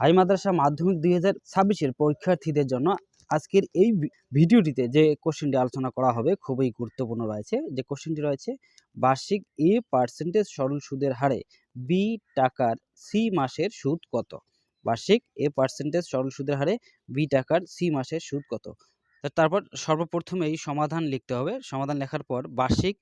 High মাদ্রাসা মাধ্যমিক দুই হাজার ছাব্বিশের পরীক্ষার্থীদের জন্য আজকের এই ভিডিওটিতে যে কোশ্চেনটি আলোচনা করা হবে খুবই গুরুত্বপূর্ণ রয়েছে। যে কোশ্চেনটি রয়েছে, বার্ষিক এ পার্সেন্টেজ সরল সুদের হারে বি টাকার সি মাসের সুদ কত? বার্ষিক এ পার্সেন্টেজ সরল সুদের হারে বি টাকার সি মাসের সুদ কত? তারপর সর্বপ্রথমেই সমাধান লিখতে হবে। সমাধান লেখার পর বার্ষিক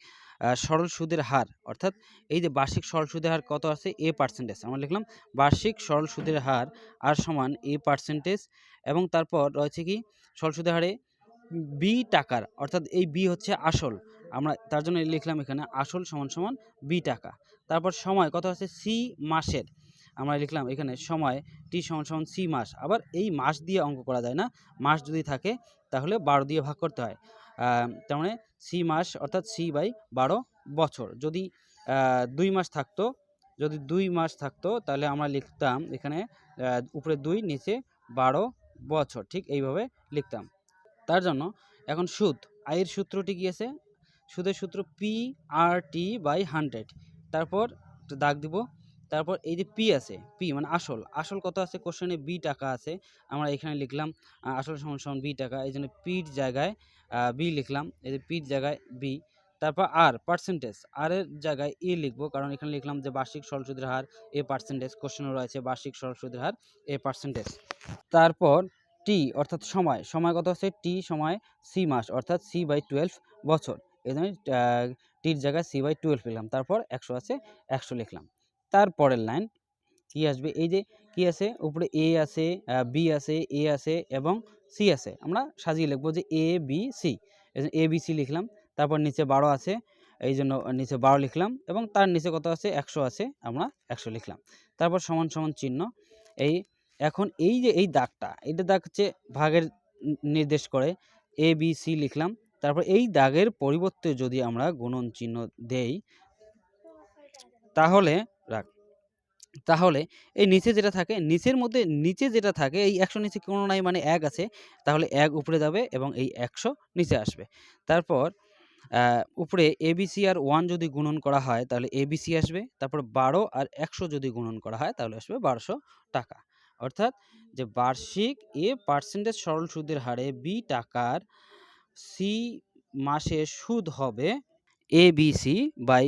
সরল সুদের হার, অর্থাৎ এই যে বার্ষিক সরল সুদের হার কত আছে? এ পার্সেন্টেজ আমরা লিখলাম বার্ষিক সরল সুদের হার আর সমান এ পার্সেন্টেজ এবং তারপর রয়েছে কি? সরল সুদের হারে বি টাকার, অর্থাৎ এই বি হচ্ছে আসল। আমরা তার জন্য লিখলাম এখানে আসল সমান সমান বি টাকা। তারপর সময় কত আছে? সি মাসের। আমরা লিখলাম এখানে সময় টি সমান সমান সি মাস। আবার এই মাস দিয়ে অঙ্ক করা যায় না। মাস যদি থাকে, তাহলে বারো দিয়ে ভাগ করতে হয়। তার মানে সি মাস অর্থাৎ সি বাই বারো বছর। যদি দুই মাস থাকতো, যদি দুই মাস থাকতো, তাহলে আমরা লিখতাম এখানে উপরে দুই, নিচে বারো বছর। ঠিক এইভাবে লিখতাম। তার জন্য এখন সুদ আয়ের সূত্রটি কি আছে? সুদের সূত্র P R T by hundred তারপর দাগ দিব। তারপর এই যে পি আছে পি মানে আসল। আসল কত আছে? কোশ্চেনে বি টাকা আছে। আমরা এখানে লিখলাম আসল সমান সমান বি টাকা। এই জন্য পির জায়গায় বি লিখলাম। এই যে পির জায়গায় বি তারপর আর পার্সেন্টেজ আর এর জায়গায় ই লিখব, কারণ এখানে লিখলাম যে বার্ষিক সরল সুদের হার এ পার্সেন্টেজ কোশ্চেনও রয়েছে, বার্ষিক সরল সুদের হার এ পার্সেন্টেজ তারপর টি অর্থাৎ সময়। সময় কত হচ্ছে টি সময় সি মাস, অর্থাৎ সি বাই টুয়েলভ বছর। এই জন্য টির জায়গায় সি বাই টুয়েলভ লিখলাম। তারপর একশো আছে, একশো লিখলাম। তারপরের লাইন কি আসবে? এই যে কি আছে? উপরে এ আছে বি আছে, এ আছে এবং সি আছে। আমরা সাজিয়ে লিখব যে A, B, C. A, B, C লিখলাম, তারপর নিচে বারো আছে, এই জন্য নিচে বারো লিখলাম এবং তার নিচে কত আছে? একশো আছে, আমরা একশো লিখলাম। তারপর সমান সমান চিহ্ন, এই এখন এই যে এই দাগটা এটা দাগ হচ্ছে ভাগের নির্দেশ করে, এ, বি, সি লিখলাম, তারপর এই দাগের পরিবর্তে যদি আমরা গুণন চিহ্ন দেই, তাহলে রাখ। তাহলে এই নিচে যেটা থাকে, নিচের মধ্যে নিচে যেটা থাকে, এই একশো নিচে কোনো নাই মানে এক আছে, তাহলে এক উপরে যাবে এবং এই একশো নিচে আসবে। তারপর উপরে এবিসি আর ওয়ান যদি গুণন করা হয়, তাহলে এবিসি আসবে, তারপর বারো আর একশো যদি গুণন করা হয়, তাহলে আসবে বারোশো টাকা। অর্থাৎ যে বার্ষিক এ পার্সেন্টেজ সরল সুদের হারে বি টাকার সি মাসে সুদ হবে এ বি সি বাই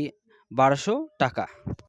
বারোশো টাকা।